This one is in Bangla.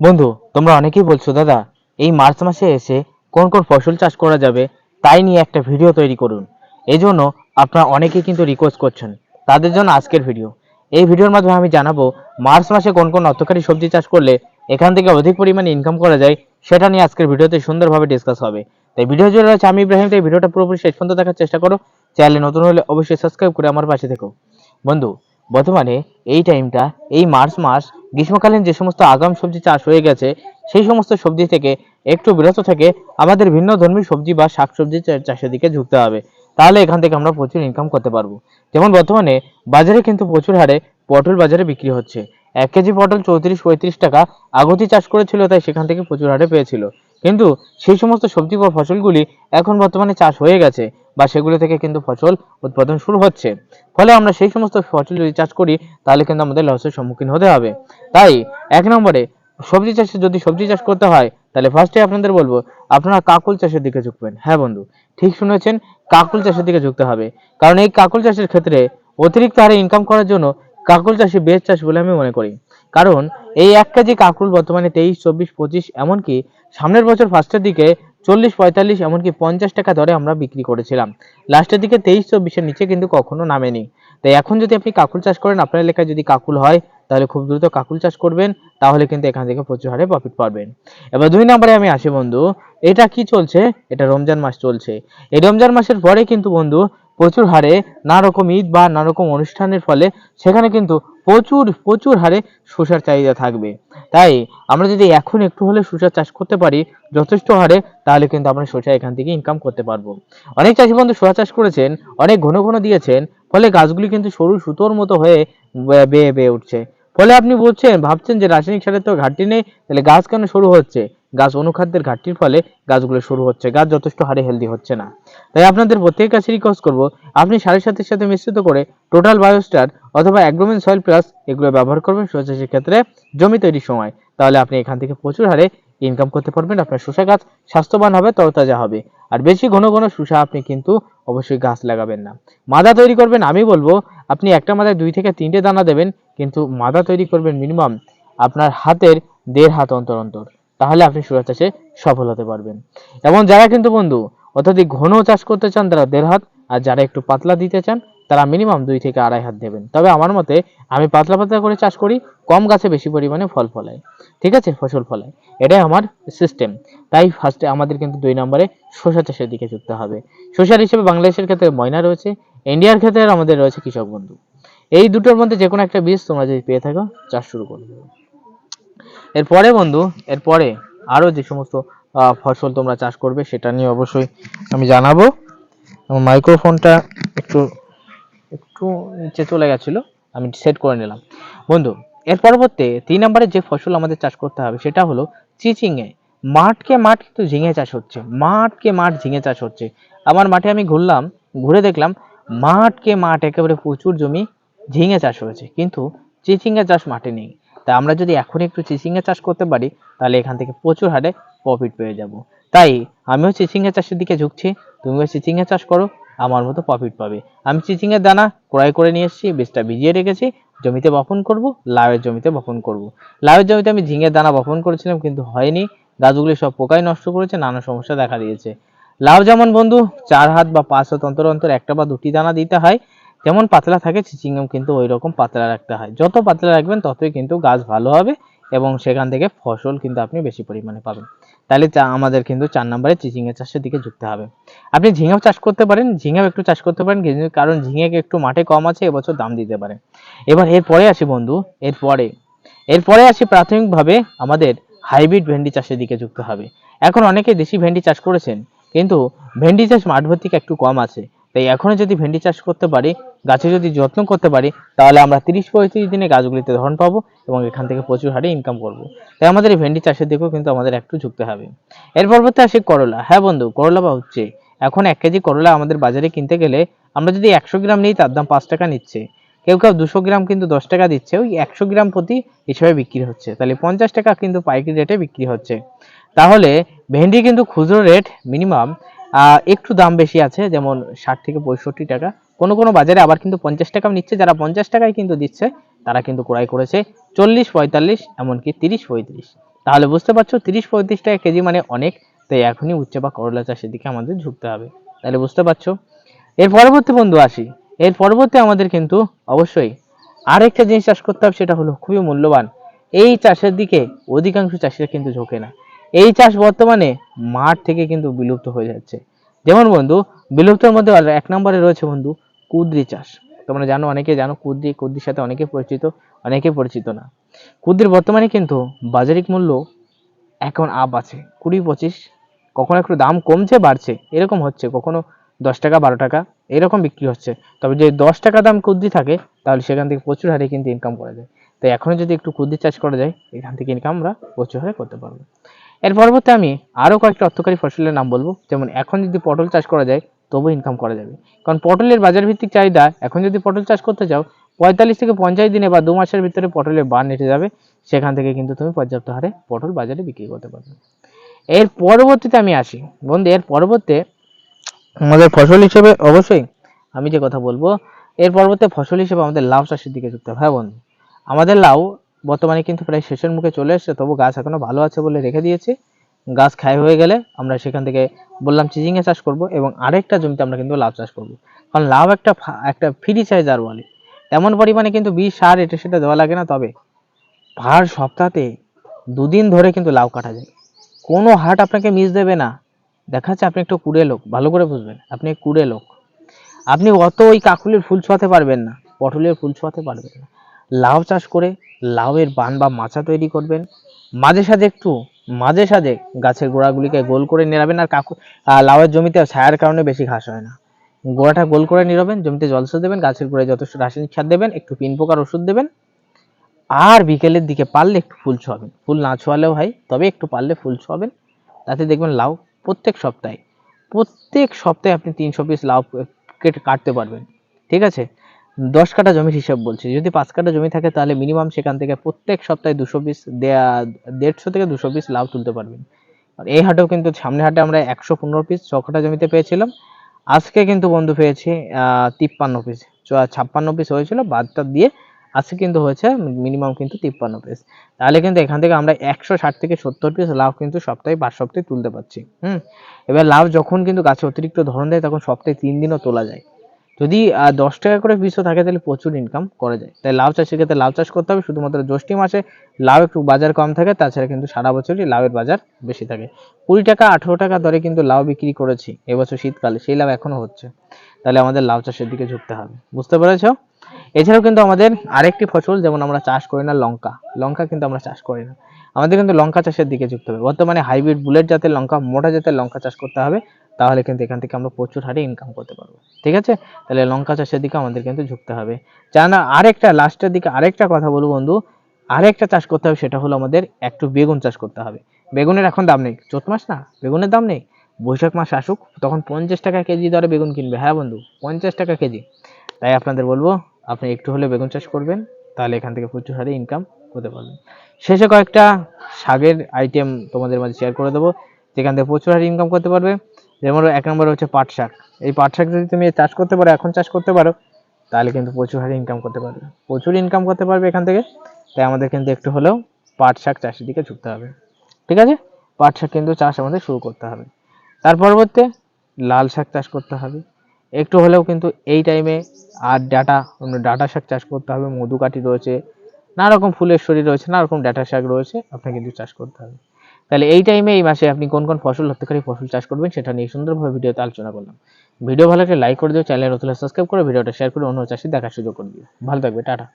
বন্ধু, তোমরা অনেকেই বলছো, দাদা, এই মার্চ মাসে এসে কোন কোন ফসল চাষ করা যাবে তাই নিয়ে একটা ভিডিও তৈরি করুন। এই জন্য আপনারা অনেকেই কিন্তু রিকোয়েস্ট করছেন। তাদের জন্য আজকের ভিডিও। এই ভিডিওর মাধ্যমে আমি জানাব, মার্চ মাসে কোন কোন অর্থকারী সবজি চাষ করলে এখান থেকে অধিক পরিমাণে ইনকাম করা যায়, সেটা নিয়ে আজকের ভিডিওতে সুন্দরভাবে ডিসকাস হবে। তাই ভিডিও জুড়ে রয়েছে আমি ইব্রাহিম, তাই ভিডিওটা পুরোপুরি শেষ পর্যন্ত দেখার চেষ্টা করো। চ্যানেলে নতুন হলে অবশ্যই সাবস্ক্রাইব করে আমার পাশে থেকো। বন্ধু, বর্তমানে এই টাইমটা এই মার্চ মাস গ্রীষ্মকালীন যে সমস্ত আগাম সবজি চাষ হয়ে গেছে, সেই সমস্ত সবজি থেকে, একটু বিরত থেকে আমাদের ভিন্ন ধর্মী সবজি বা শাকসবজি চাষের দিকে ঝুঁকতে হবে। তাহলে এখান থেকে আমরা প্রচুর ইনকাম করতে পারব। যেমন বর্তমানে বাজারে কিন্তু প্রচুর হারে পটল বাজারে বিক্রি হচ্ছে। এক কেজি পটল চৌত্রিশ, পঁয়ত্রিশ টাকা, আগতি চাষ করেছিল তাই সেখান থেকে প্রচুর হারে পেয়েছিল। কিন্তু সেই সমস্ত সবজি বা ফসলগুলি এখন বর্তমানে চাষ হয়ে গেছে। বা সেগুলো থেকে কিন্তু ফসল উৎপাদন শুরু হচ্ছে। ফলে আমরা সেই সমস্ত ফসল যদি চাষ করি, তাহলে কিন্তু আমাদের লসের সম্মুখীন হতে হবে। তাই এক নম্বরে, সবজি চাষে যদি সবজি চাষ করতে হয়, তাহলে ফার্স্টে আপনাদের বলব, আপনারা কাকুল চাষের দিকে ঝুঁকবেন। হ্যাঁ বন্ধু, ঠিক শুনেছেন, কাকুল চাষের দিকে ঝুঁকতে হবে। কারণ এই কাকুল চাষের ক্ষেত্রে অতিরিক্ত হারে ইনকাম করার জন্য কাকুল চাষই বেশ চাষ বলে আমি মনে করি। কারণ এই এক কেজি কাকুল বর্তমানে তেইশ, চব্বিশ, পঁচিশ, এমনকি সামনের বছর ফার্স্টের দিকে চল্লিশ পঁয়তাল্লিশ, এমনকি পঞ্চাশ টাকা দরে আমরা বিক্রি করেছিলাম। লাস্টের দিকে তেইশ চব্বিশের নিচে কিন্তু কখনো নামেনি। তাই এখন যদি আপনি কাকুল চাষ করেন, আপনার এলাকায় যদি কাকুল হয়, তাহলে খুব দ্রুত কাকুল চাষ করবেন, তাহলে কিন্তু এখান থেকে প্রচুর হারে প্রফিট পাবেন। এবার দুই নম্বরে আমি আসি বন্ধু, এটা কি চলছে? এটা রমজান মাস চলছে। এই রমজান মাসের পরে কিন্তু বন্ধু প্রচুর হারে নানা রকম ঈদ বা নানা রকম অনুষ্ঠানের ফলে সেখানে কিন্তু প্রচুর প্রচুর হারে শসার চাহিদা থাকবে। তাই আমরা যদি এখন একটু হলে শসা চাষ করতে পারি যথেষ্ট হারে, তাহলে কিন্তু আমরা শসা এখান থেকে ইনকাম করতে পারব। অনেক চাষি বন্ধু শসা চাষ করেছেন, অনেক ঘন ঘন দিয়েছেন, ফলে গাছগুলি কিন্তু সরু সুতোর মতো হয়ে বেয়ে বেয়ে উঠছে। ফলে আপনি বলছেন, ভাবছেন যে রাসায়নিক সারের তো ঘাটতি নেই, তাহলে গাছ কেন সরু হচ্ছে? গাছ অনুখাদ্যের ঘাটতির ফলে গাছগুলো শুরু হচ্ছে। গাছ যথেষ্ট হারে হেলদি হচ্ছে না। তাই আপনাদের প্রত্যেকের কাছে রিকোয়েস্ট করব, আপনি সারের সাথে সাথে মিশ্রিত করে টোটাল বায়োস্টার অথবা অ্যাগ্রোমেন সয়েল প্লাস এগুলো ব্যবহার করবেন শস্য ক্ষেত্রে জমি তৈরির সময়। তাহলে আপনি এখান থেকে প্রচুর হারে ইনকাম করতে পারবেন, আপনার শসা গাছ স্বাস্থ্যবান হবে, তরতাজা হবে। আর বেশি ঘন ঘন শসা আপনি কিন্তু অবশ্যই গাছ লাগাবেন না। মাদা তৈরি করবেন, আমি বলব, আপনি একটা মাদায় দুই থেকে তিনটে দানা দেবেন, কিন্তু মাদা তৈরি করবেন মিনিমাম আপনার হাতের দেড় হাত অন্তর অন্তর। তাহলে আপনি শসা চাষে সফল হতে পারবেন। এবং যারা কিন্তু বন্ধু অত্যাধিক ঘন চাষ করতে চান, তারা দেড় হাত, আর যারা একটু পাতলা দিতে চান, তারা মিনিমাম দুই থেকে আড়াই হাত দেবেন। তবে আমার মতে আমি পাতলা পাতলা করে চাষ করি, কম গাছে বেশি পরিমাণে ফল ফলায়। ঠিক আছে? ফসল ফলায়। এটাই আমার সিস্টেম তাই ফার্স্টে আমাদের কিন্তু দুই নম্বরে শসা চাষের দিকে যুক্ত হবে। শসার হিসেবে বাংলাদেশের ক্ষেত্রে ময়না রয়েছে, ইন্ডিয়ার ক্ষেত্রে আমাদের রয়েছে কৃষক বন্ধু। এই দুটোর মধ্যে যে কোনো একটা বীজ তোমরা যদি পেয়ে থাকো, চাষ শুরু করে দেবে। এরপরে বন্ধু, এরপরে আরও যে সমস্ত ফসল তোমরা চাষ করবে সেটা নিয়ে অবশ্যই আমি জানাব। মাইক্রোফোনটা একটু একটু নিচে চলে গেছিল, আমি সেট করে নিলাম। বন্ধু, এর পরবর্তী তিন নম্বরে যে ফসল আমাদের চাষ করতে হবে সেটা হলো চিচিঙে। মাঠকে মাঠ কিন্তু ঝিঙে চাষ হচ্ছে, মাঠকে মাঠ ঝিঙে চাষ হচ্ছে। আমার মাঠে আমি ঘুরলাম, ঘুরে দেখলাম মাঠকে মাঠ একেবারে প্রচুর জমি ঝিঙে চাষ হয়েছে, কিন্তু চিচিঙ্গা চাষ মাঠে নেই। তাই আমরা যদি এখন একটু চিচিঙ্গা চাষ করতে পারি, তাহলে এখান থেকে প্রচুর হারে প্রফিট পেয়ে যাব। তাই আমিও চিচিঙ্গা চাষের দিকে ঝুঁকছি, তুমিও চিচিঙ্গা চাষ করো, আমার মতো প্রফিট পাবে। আমি চিচিঙ্গের দানা ক্রয় করে নিয়ে এসেছি, বীজটা ভিজিয়ে রেখেছি, জমিতে বপন করব, লাউয়ের জমিতে বপন করব। লাউয়ের জমিতে আমি ঝিঙের দানা বপন করেছিলাম, কিন্তু হয়নি, গাছগুলি সব পোকায় নষ্ট করেছে, নানা সমস্যা দেখা দিয়েছে। লাউ যেমন বন্ধু, চার হাত বা পাঁচ হাত অন্তর অন্তর একটা বা দুটি দানা দিতে হয় যেমন পাতলা থাকে, চিচিঙ্গাম কিন্তু ওই রকম পাতলা রাখতে হয়। যত পাতলা রাখবেন, ততই কিন্তু গাছ ভালো হবে এবং সেখান থেকে ফসল কিন্তু আপনি বেশি পরিমাণে পাবেন। তাহলে আমাদের কিন্তু চার নম্বরে চিচিঙ্গা চাষের দিকে ঝুঁকতে হবে। আপনি ঝিঙেও চাষ করতে পারেন, ঝিঙেও একটু চাষ করতে পারেন কারণ ঝিঙে একটু মাঠে কম আছে, এবছর দাম দিতে পারে। এবার এরপরে আসি বন্ধু এরপরে এরপরে আসি প্রাথমিকভাবে আমাদের হাইব্রিড ভেন্ডি চাষের দিকে যুক্ত হবে। এখন অনেকে দেশি ভেন্ডি চাষ করেছেন, কিন্তু ভেন্ডি চাষ মাঠ ভর্তিক একটু কম আছে। তাই এখনও যদি ভেন্ডি চাষ করতে পারি, গাছে যদি যত্ন করতে পারি, তাহলে আমরা তিরিশ পঁয়ত্রিশ দিনে গাছগুলিতে ধরন পাবো এবং এখান থেকে প্রচুর হারে ইনকাম করব। তাই আমাদের এই ভেন্ডি চাষের দিকেও কিন্তু আমাদের একটু ঝুঁকতে হবে। এর পরবর্তী আসি করলা। হ্যাঁ বন্ধু, করলা বা হচ্ছে এখন এক কেজি করলা আমাদের বাজারে কিনতে গেলে আমরা যদি একশো গ্রাম নিই, তার দাম পাঁচ টাকা নিচ্ছে। কেউ কেউ দুশো গ্রাম কিন্তু দশ টাকা দিচ্ছে। ওই একশো গ্রাম প্রতি হিসেবে বিক্রি হচ্ছে। তাহলে পঞ্চাশ টাকা কিন্তু পাইকারি রেটে বিক্রি হচ্ছে। তাহলে ভেন্ডি কিন্তু খুচরো রেট মিনিমাম একটু দাম বেশি আছে, যেমন ষাট থেকে পঁয়ষট্টি টাকা। কোনো কোনো বাজারে আবার কিন্তু পঞ্চাশ টাকা নিচ্ছে, যারা পঞ্চাশ টাকায় কিন্তু দিচ্ছে, তারা কিন্তু ক্রয় করেছে চল্লিশ পঁয়তাল্লিশ, এমনকি তিরিশ পঁয়ত্রিশ। তাহলে বুঝতে পারছ, তিরিশ পঁয়ত্রিশ টাকা কেজি মানে অনেক, তাই এখনই উচ্ছে বা করলা চাষের দিকে আমাদের ঝুঁকতে হবে। তাহলে বুঝতে পারছ? এর পরবর্তী বন্ধু আসি। এর পরবর্তী আমাদের কিন্তু অবশ্যই আরেকটা জিনিস চাষ করতে হবে, সেটা হলো খুবই মূল্যবান। এই চাষের দিকে অধিকাংশ চাষিরা কিন্তু ঝোঁকে না। এই চাষ বর্তমানে মাঠ থেকে কিন্তু বিলুপ্ত হয়ে যাচ্ছে। যেমন বন্ধু, বিলুপ্তের মধ্যে এক নম্বরে রয়েছে বন্ধু, কুদ্রি চাষ। তোমরা জানো, অনেকে জানো কুদ্রি, কুদ্রির সাথে অনেকে পরিচিত অনেকে পরিচিত না। কুদ্রির বর্তমানে কিন্তু বাজারিক মূল্য এখন আপ আছে, কুড়ি, পঁচিশ, কখনো একটু দাম কমছে, বাড়ছে। এরকম হচ্ছে, কখনো দশ টাকা, বারো টাকা, এরকম বিক্রি হচ্ছে। তবে যদি দশ টাকা দাম কুদ্রি থাকে, তাহলে সেখান থেকে প্রচুর হারে কিন্তু ইনকাম করা যায়। তাই এখনও যদি একটু কুদ্রি চাষ করা যায়, এখান থেকে ইনকাম আমরা প্রচুর হারে করতে পারব। এর পরবর্তী আমি আরও কয়েকটা অর্থকারী ফসলের নাম বলব। যেমন এখন যদি পটল চাষ করা যায় তবু ইনকাম করা যাবে। কারণ পটলের বাজার ভিত্তিক চাহিদা, এখন যদি পটল চাষ করতে চাও পঁয়তাল্লিশ থেকে পঞ্চাশ দিনে বা দু মাসের ভিতরে পটলের বান এসে যাবে। সেখান থেকে কিন্তু তুমি পর্যাপ্ত হারে পটল বাজারে বিক্রি করতে পারবে। এর পরবর্তীতে আমি আসি। বন্ধু, এর পরবর্তী আমাদের ফসল হিসেবে অবশ্যই আমি যে কথা বলব, এর পরবর্তী ফসল হিসেবে আমাদের লাউ চাষের দিকে যুক্ত হ্যাঁ বন্ধু, আমাদের লাউ বর্তমানে কিন্তু প্রায় শেষের মুখে চলে এসেছে, তবু গাছ এখনও ভালো আছে বলে রেখে দিয়েছি। গাছ খায় হয়ে গেলে আমরা সেখান থেকে বললাম চিচিংয়ে চাষ করব এবং আরেকটা জমিতে আমরা কিন্তু লাউ চাষ করব। কারণ লাউ একটা একটা ফ্রি চাহিদার বলে। তেমন পরিমাণে কিন্তু বিষ সার এটা সেটা দেওয়া লাগে না, তবে ভার সপ্তাহে দুদিন ধরে কিন্তু লাউ কাটা যায়। কোনো হাট আপনাকে মিস দেবে না। দেখা যাচ্ছে আপনি একটু কুড়ে লোক, ভালো করে বুঝবেন, আপনি কুড়ে লোক। আপনি অত ওই কাকুলির ফুল ছোঁয়াতে পারবেন না, পটলের ফুল ছোঁয়াতে পারবেন না। লাউ চাষ করে লাউয়ের বান বা মাচা তৈরি করবেন। মাঝে সাঝে একটু, মাঝে সাঝে গাছের গোড়াগুলিকে গোল করে নিরাবেন আর কাকু লাউয়ের জমিতে ছায়ার কারণে বেশি ঘাস হয় না। গোড়াটা গোল করে নিরাবেন জমিতে জলসা দেবেন, গাছের গোড়ায় যথেষ্ট রাসায়নিক সার দেবেন, একটু পিন পোকার ওষুধ দেবেন। আর বিকেলের দিকে পারলে একটু ফুল ছোঁয়াবেন। ফুল না ছোঁয়ালেও হয়, তবে একটু পারলে ফুল ছোঁয়াবেন। তাতে দেখবেন লাউ প্রত্যেক সপ্তাহে প্রত্যেক সপ্তাহে আপনি তিনশো পিস লাউ কেটে কাটতে পারবেন। ঠিক আছে? দশ কাঠা জমির হিসাব বলছি। যদি পাঁচ কাঠা জমি থাকে, তাহলে মিনিমাম সেখান থেকে প্রত্যেক সপ্তাহে দুশো পিস দেড়শো থেকে দুশো পিস লাউ তুলতে পারবেন। এই হাটেও কিন্তু সামনে হাটে আমরা একশো পনেরো পিস ছ কাঠা জমিতে পেয়েছিলাম। আজকে কিন্তু বন্ধু পেয়েছি তিপ্পান্ন পিস ছাপ্পান্ন পিস হয়েছিল, বাদটা দিয়ে আজকে কিন্তু হয়েছে মিনিমাম কিন্তু তিপ্পান্ন পিস তাহলে কিন্তু এখান থেকে আমরা একশো ষাট থেকে সত্তর পিস লাভ কিন্তু সপ্তাহে পাঁচ সপ্তাহে তুলতে পারছি। হুম? এবার লাভ যখন কিন্তু গাছে অতিরিক্ত ধরন দেয়, তখন সপ্তাহে তিন দিনও তোলা যায়। যদি দশ টাকা করে পিসও থাকে, তাহলে প্রচুর ইনকাম করা যায়। তাই লাউ চাষের ক্ষেত্রে লাউ চাষ করতে হবে, শুধুমাত্র জ্যৈষ্ঠী মাসে লাউ একটু বাজার কম থাকে, তাছাড়া কিন্তু সারা বছরই লাউয়ের বাজার বেশি থাকে। কুড়ি টাকা, আঠেরো টাকা দরে কিন্তু লাউ বিক্রি করেছি এবছর শীতকালে, সেই লাভ এখনও হচ্ছে। তাহলে আমাদের লাউ চাষের দিকে ঝুঁকতে হবে। বুঝতে পেরেছ? এছাড়াও কিন্তু আমাদের আরেকটি ফসল, যেমন আমরা চাষ করি না, লঙ্কা। লঙ্কা কিন্তু আমরা চাষ করি না। আমাদের কিন্তু লঙ্কা চাষের দিকে ঝুঁকতে হবে। বর্তমানে হাইব্রিড বুলেট জাতের লঙ্কা, মোটা জাতের লঙ্কা চাষ করতে হবে। তাহলে কিন্তু এখান থেকে আমরা প্রচুর হারে ইনকাম করতে পারব। ঠিক আছে? তাহলে লঙ্কা চাষের দিকে আমাদের কিন্তু ঝুঁকতে হবে। জানা, আরেকটা, লাস্টের দিকে আরেকটা কথা বলব বন্ধু। আরেকটা চাষ করতে হবে, সেটা হলো আমাদের একটু বেগুন চাষ করতে হবে। বেগুনের এখন দাম নেই। চোত মাস না? বেগুনের দাম নেই। বৈশাখ মাস আসুক, তখন পঞ্চাশ টাকা কেজি দরে বেগুন কিনবে। হ্যাঁ বন্ধু, পঞ্চাশ টাকা কেজি। তাই আপনাদের বলব, আপনি একটু হলে বেগুন চাষ করবেন, তাহলে এখান থেকে প্রচুর হারে ইনকাম করতে পারবেন। শেষে কয়েকটা শাকের আইটেম তোমাদের মাঝে শেয়ার করে দেবো। যেখান থেকে প্রচুর হারে ইনকাম করতে পারবে। যেমন এক নম্বর হচ্ছে পাট শাক। এই পাট শাক যদি তুমি চাষ করতে পারো, এখন চাষ করতে পারো, তাহলে কিন্তু প্রচুর হারে ইনকাম করতে পারবে। প্রচুর ইনকাম করতে পারবে এখান থেকে, তাই আমাদের কিন্তু একটু হলেও পাট শাক চাষের দিকে ঝুঁকতে হবে। ঠিক আছে? পাট শাক কিন্তু চাষ আমাদের শুরু করতে হবে। তার পরবর্তী, লাল শাক চাষ করতে হবে। একটু হলেও কিন্তু এই টাইমে আর ডাটা ডাটা শাক চাষ করতে হবে। মধুকাঠি রয়েছে নানা রকম ফুলের শরীর রয়েছে নানা রকম ডাটা শাক রয়েছে আপনাকে কিন্তু চাষ করতে হবে। তাহলে এই টাইমে এই মাসে আপনি কোন কোন ফসল হত্যকারী ফসল চাষ করবেন সেটা নিয়ে সুন্দরভাবে ভিডিওতে আলোচনা করলাম। ভিডিও ভালো লাগলে লাইক করে দিও চ্যানেল নতুন সাবস্ক্রাইব করে ভিডিওটা শেয়ার করে অন্য চাষি দেখার সুযোগ করে দিও। ভালো থাকবে, টাটা।